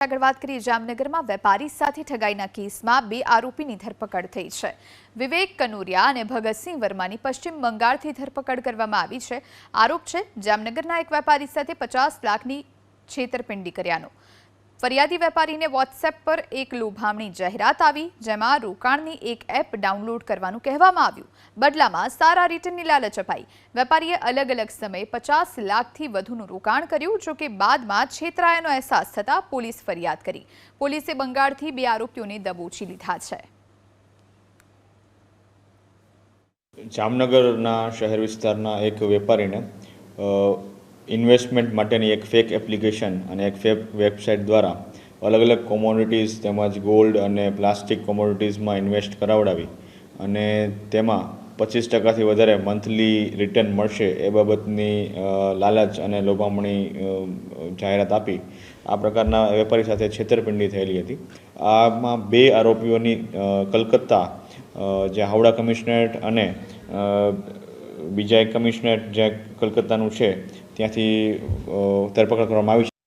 આગળ વાત કરીએ, જામનગરમાં વેપારી સાથે ઠગાઈના કેસમાં બે આરોપીની ધરપકડ થઈ છે. વિવેક કનુરિયા અને ભગતસિંહ વર્માની પશ્ચિમ બંગાળથી ધરપકડ કરવામાં આવી છે. આરોપ છે, જામનગરના એક વેપારી સાથે પચાસ લાખની છેતરપિંડી કર્યાનો. ફરિયાદી વેપારીને વોટ્સએપ પર એક લોભામણી જાહેરાત આવી, જેમાં રોકાણની એક એપ ડાઉનલોડ કરવાનું કહેવામાં આવ્યું. બદલામાં સારા રિટર્નની લાલચ અપાઈ. વેપારીએ અલગ અલગ સમયે પચાસ લાખથી વધુનું રોકાણ કર્યું જોકે બાદમાં છેતરાયાનો અહેસાસ થતાં પોલીસ ફરિયાદ કરી. પોલીસે બંગાળથી બે આરોપીઓને દબોચી લીધા છે. જામનગરના શહેર વિસ્તારના એક વેપારીને ઇન્વેસ્ટમેન્ટ માટેની એક ફેક એપ્લિકેશન અને એક ફેક વેબસાઇટ દ્વારા અલગ અલગ કોમોડિટીઝ તેમજ ગોલ્ડ અને પ્લાસ્ટિક કોમોડિટીઝમાં ઇન્વેસ્ટ કરાવડાવી અને તેમાં પચીસ ટકાથી વધારે મંથલી રિટર્ન મળશે એ બાબતની લાલચ અને લોભામણી જાહેરાત આપી. આ પ્રકારના વેપારી સાથે છેતરપિંડી થયેલી હતી. આમાં બે આરોપીઓની કલકત્તા જે હાવડા કમિશનરેટ અને બીજા એક કમિશનરેટ જે કલકત્તાનું છે ત્યાંથી ધરપકડ કરવામાં આવી છે.